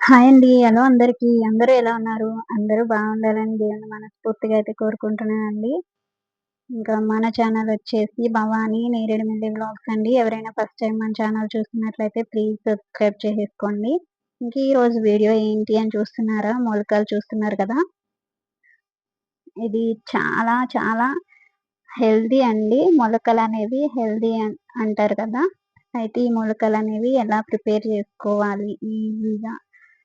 Hi అండి. Hello అందరికి. అందరూ ఎలా ఉన్నారు? అందరూ బాగుండాలని దేవుని మనస్ఫూర్తిగా అయితే కోరుకుంటున్నానండి. ఇంకా మన ఛానల్ వచ్చేసి భవానీ నేరేడుమిల్లి బ్లాగ్స్ అండి. ఎవరైనా ఫస్ట్ టైం మన ఛానల్ చూస్తున్నట్లయితే ప్లీజ్ సబ్స్క్రైబ్ చేసేసుకోండి. ఇంక ఈ రోజు వీడియో ఏంటి అని చూస్తున్నారా? మొలకలు చూస్తున్నారు కదా? ఇది చాలా చాలా హెల్దీ అండి. మొలకలు అనేవి హెల్దీ అంటారు కదా? అయితే ఈ మొలకలు అనేవి ఎలా ప్రిపేర్ చేసుకోవాలి? ఈజీగా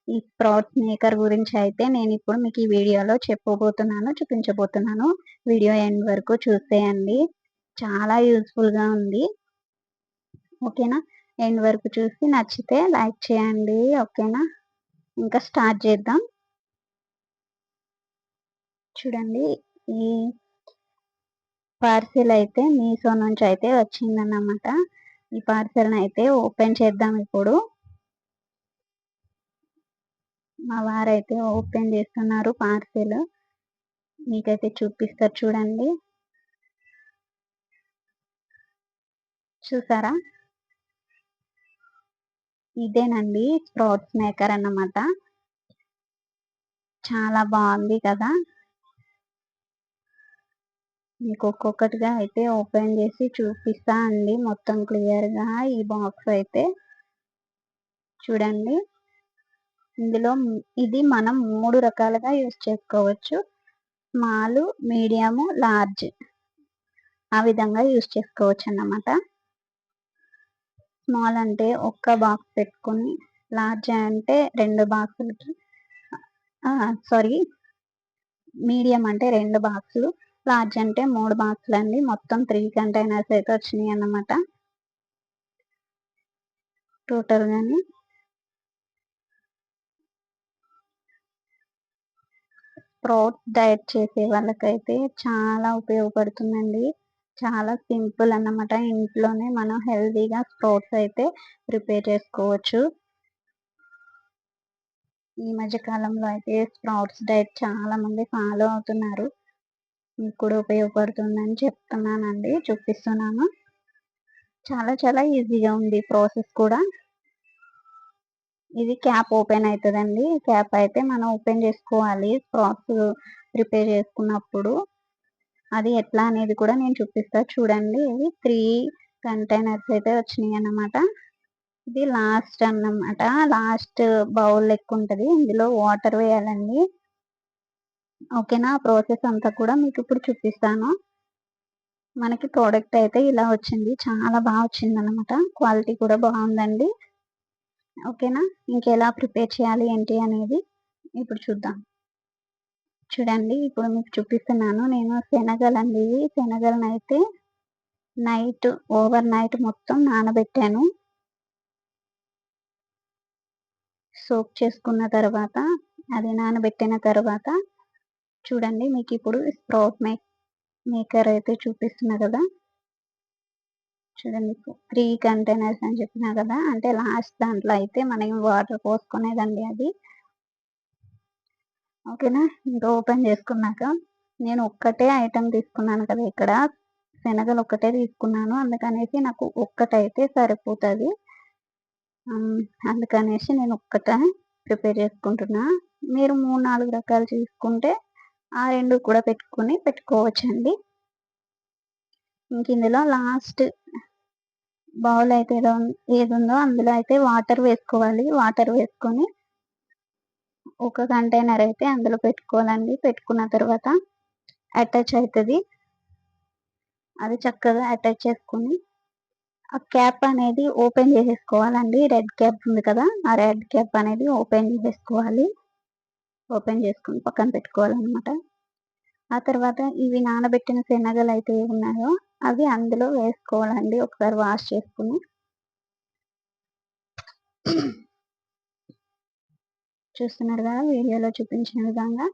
ఈ ప్రాట్ మేకర్ గురించి అయితే నేను ఇప్పుడు మీకు ఈ వీడియోలో చెప్పబోతున్నాను చూపించబోతున్నాను. వీడియో ఎండ్ వరకు చూసేయండి. చాలా యూస్ఫుల్గా ఉంది. ఓకేనా? ఎండ్ వరకు చూసి నచ్చితే లైక్ చేయండి. ఓకేనా? ఇంకా స్టార్ట్ చేద్దాం. చూడండి ఈ పార్సిల్ అయితే మీషో నుంచి అయితే వచ్చిందన్నమాట. ఈ పార్సెల్ని అయితే ఓపెన్ చేద్దాం ఇప్పుడు. మా వారైతే ఓపెన్ చేస్తున్నారు పార్సెల్. మీకైతే చూపిస్తారు చూడండి. చూసారా? ఇదేనండి స్ప్రౌట్స్ మేకర్ అన్నమాట. చాలా బాగుంది కదా? మీకు ఒక్కొక్కటిగా అయితే ఓపెన్ చేసి చూపిస్తా అండి మొత్తం క్లియర్గా ఈ బాక్స్ అయితే. చూడండి. ఇందులో ఇది మనం మూడు రకాలుగా యూస్ చేసుకోవచ్చు. Small medium large. ఆ విధంగా యూస్ చేసుకోవచ్చు అన్నమాట. స్మాల్ అంటే ఒక్క బాక్స్ పెట్టుకొని లార్జ్ అంటే రెండు బాక్సులకి సారీ మీడియం అంటే రెండు బాక్సులు లార్జ్ అంటే మూడు బాక్సులు అండి మొత్తం త్రీ కంటైనర్స్ అయితే వచ్చినాయి అన్నమాట. టోటల్గాని స్ప్రౌట్స్ డైట్ చేసే వాళ్ళకైతే చాలా ఉపయోగపడుతుందండి. చాలా సింపుల్ అన్నమాట. ఇంట్లోనే మనం హెల్తీగా స్ప్రౌట్స్ అయితే ప్రిపేర్ చేసుకోవచ్చు. ఈ మధ్య కాలంలో అయితే స్ప్రౌట్స్ డైట్ చాలా మంది ఫాలో అవుతున్నారు. మీకు కూడా ఉపయోగపడుతుందని చెప్తున్నానండి. చూపిస్తున్నాను. చాలా చాలా ఈజీగా ఉంది ప్రాసెస్ కూడా. ఇది క్యాప్ ఓపెన్ అవుతుందండి క్యాప్ అయితే మనం ఓపెన్ చేసుకోవాలి. ఫ్రాక్స్ ప్రిపేర్ చేసుకున్నప్పుడు అది ఎట్లా అనేది కూడా నేను చూపిస్తా. చూడండి ఇది త్రీ కంటైనర్స్ అయితే వచ్చినాయి అన్నమాట. ఇది లాస్ట్ అన్నమాట. లాస్ట్ బౌల్ లెక్క ఉంటుంది. ఇందులో వాటర్ వేయాలండి. ఓకేనా? ప్రాసెస్ అంతా కూడా మీకు ఇప్పుడు చూపిస్తాను. మనకి ప్రోడక్ట్ అయితే ఇలా వచ్చింది. చాలా బాగా వచ్చింది అనమాట క్వాలిటీ కూడా బాగుందండి. ఓకేనా? ఇంకెలా ప్రిపేర్ చేయాలి ఏంటి అనేది ఇప్పుడు చూద్దాం. చూడండి ఇప్పుడు మీకు చూపిస్తున్నాను. నేను శనగలు అండి శనగలను అయితే నైట్ ఓవర్ నైట్ మొత్తం నానబెట్టాను. సోప్ చేసుకున్న తర్వాత అది నానబెట్టిన తర్వాత చూడండి మీకు ఇప్పుడు స్ప్రౌట్ మేక్ మేకర్ అయితే చూపిస్తున్నా కదా. చూడండి త్రీ కంటైనర్స్ అని చెప్పినా కదా? అంటే లాస్ట్ దాంట్లో అయితే మనం వాటర్ పోసుకునేదండి అది. ఓకేనా? ఇంకా ఓపెన్ చేసుకున్నాక నేను ఒక్కటే ఐటమ్ తీసుకున్నాను కదా ఇక్కడ. శనగలు ఒక్కటే తీసుకున్నాను. అందుకనేసి నాకు ఒక్కటైతే సరిపోతుంది. అందుకనేసి నేను ఒక్కటే ప్రిపేర్ చేసుకుంటున్నా. మీరు మూడు నాలుగు రకాలు తీసుకుంటే ఆ రెండు కూడా పెట్టుకుని పెట్టుకోవచ్చండి. ఇంక ఇందులో లాస్ట్ బౌల్ అయితే ఏది ఉందో అందులో అయితే వాటర్ వేసుకోవాలి. వాటర్ వేసుకొని ఒక కంటైనర్ అయితే అందులో పెట్టుకోవాలండి. పెట్టుకున్న తర్వాత అటాచ్ అవుతుంది. అది చక్కగా అటాచ్ చేసుకుని ఆ క్యాప్ అనేది ఓపెన్ చేసేసుకోవాలండి. రెడ్ క్యాప్ ఉంది కదా ఆ రెడ్ క్యాప్ అనేది ఓపెన్ చేసేసుకోవాలి. ఓపెన్ చేసుకుని పక్కన పెట్టుకోవాలన్నమాట. ఆ తర్వాత ఇవి నానబెట్టిన శనగలు అయితే ఉన్నాయో అవి అందులో వేసుకోవాలండి. ఒకసారి వాష్ చేసుకుని. చూస్తున్నారు కదా వీడియోలో చూపించిన విధంగా.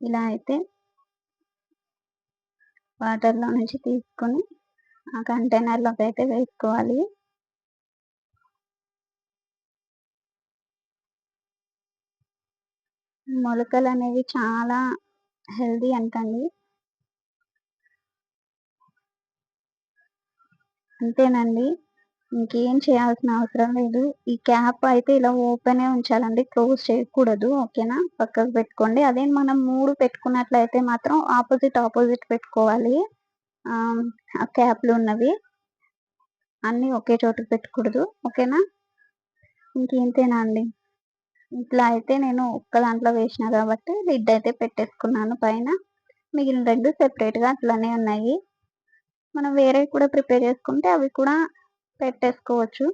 ఇలా అయితే వాటర్లో నుంచి తీసుకొని ఆ కంటైనర్లోకి అయితే వేసుకోవాలి. మొలకలు అనేవి చాలా హెల్దీ అనకండి అంతేనండి. ఇంకేం చేయాల్సిన అవసరం లేదు. ఈ క్యాప్ అయితే ఇలా ఓపెన్ ఉంచాలండి. క్లోజ్ చేయకూడదు. ఓకేనా? పక్కకు పెట్టుకోండి. అదే మనం మూడు పెట్టుకున్నట్లయితే మాత్రం ఆపోజిట్ ఆపోజిట్ పెట్టుకోవాలి. ఆ క్యాప్లు ఉన్నవి. అన్నీ ఒకే చోట పెట్టకూడదు. ఓకేనా? ఇంకేంతేనా అండి? ఇట్లా అయితే నేను ఒక్క దాంట్లో వేసిన కాబట్టి లిడ్ అయితే పెట్టేసుకున్నాను పైన. మిగిలిన రెండు సెపరేట్గా అట్లానే ఉన్నాయి. మనం వేరే కూడా ప్రిపేర్ చేసుకుంటే అవి కూడా పెట్టేసుకోవచ్చు.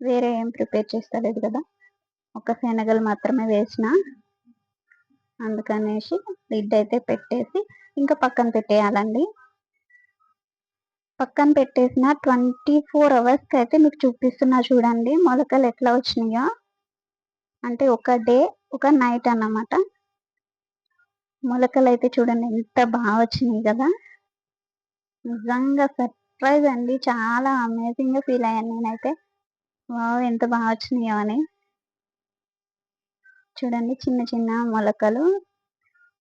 వేరే ఏం ప్రిపేర్ చేస్తలేదు కదా. ఒక శనగలు మాత్రమే వేసిన. అందుకనేసి లిడ్ అయితే పెట్టేసి ఇంకా పక్కన పెట్టేయాలండి. పక్కన పెట్టేసిన ట్వంటీ ఫోర్ అవర్స్కి అయితే మీకు చూపిస్తున్నా చూడండి. మొలకలు ఎట్లా వచ్చినాయో. అంటే ఒక డే ఒక నైట్ అన్నమాట. మొలకలు అయితే చూడండి ఎంత బాగా వచ్చినాయి కదా. నిజంగా సర్ప్రైజ్ అండి. చాలా అమేజింగ్గా ఫీల్ అయ్యాను నేనైతే. వావ్ ఎంత బాగా వచ్చినాయో అని. చూడండి చిన్న చిన్న మొలకలు.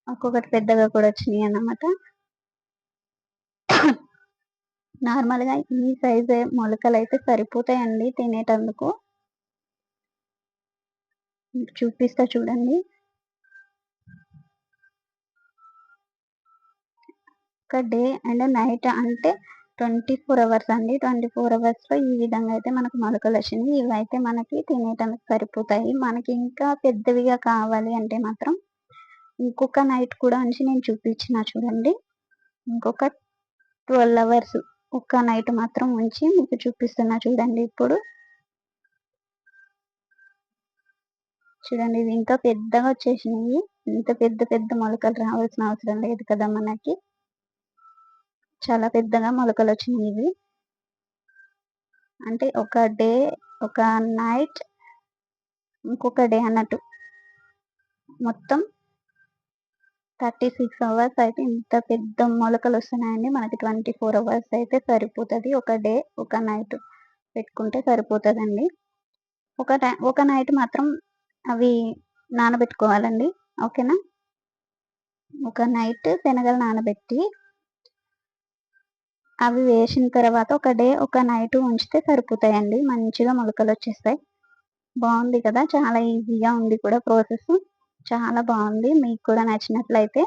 ఒక్కొక్కటి పెద్దగా కూడా వచ్చినాయి అన్నమాట. నార్మల్గా ఈ సైజు మొలకలు అయితే సరిపోతాయండి తినేటందుకు. చూపిస్తా చూడండి. ఒక డే అండ్ నైట్ అంటే ట్వంటీ ఫోర్ అవర్స్ అండి. ట్వంటీ ఫోర్ అవర్స్లో ఈ విధంగా అయితే మనకు మొలకలు వచ్చింది. ఇవైతే మనకి తినేటానికి సరిపోతాయి. మనకి ఇంకా పెద్దవిగా కావాలి అంటే మాత్రం ఇంకొక నైట్ కూడా ఉంచి నేను చూపించిన చూడండి. ఇంకొక ట్వెల్వ్ అవర్స్ ఒక్క నైట్ మాత్రం ఉంచి మీకు చూపిస్తున్నా చూడండి. ఇప్పుడు చూడండి ఇది ఇంకా పెద్దగా వచ్చేసినాయి ఇంత పెద్ద పెద్ద మొలకలు రావాల్సిన అవసరం లేదు కదా మనకి. చాలా పెద్దగా మొలకలు వచ్చినాయి ఇవి. అంటే ఒక డే ఒక నైట్ ఇంకొక డే అన్నట్టు. మొత్తం థర్టీ సిక్స్ అవర్స్ అయితే ఇంత పెద్ద మొలకలు వస్తున్నాయండి. మనకి ట్వంటీ ఫోర్ అవర్స్ అయితే సరిపోతుంది. ఒక డే ఒక నైట్ పెట్టుకుంటే సరిపోతుందండి. ఒక ఒక నైట్ మాత్రం అవి నానబెట్టుకోవాలండి. ఓకేనా? ఒక నైట్ శనగలు నానబెట్టి అవి వేసిన తర్వాత ఒక డే ఒక నైట్ ఉంచితే సరిపోతాయండి. మంచిగా మొలకలు వచ్చేస్తాయి. బాగుంది కదా? చాలా ఈజీగా ఉంది కూడా ప్రాసెస్. చాలా బాగుంది. మీకు కూడా నచ్చినట్లయితే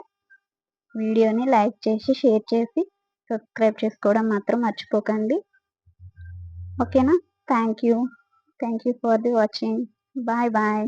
వీడియోని లైక్ చేసి షేర్ చేసి సబ్స్క్రైబ్ చేసుకోవడం మాత్రం మర్చిపోకండి. ఓకేనా? Thank you. Thank you for the watching. Bye bye.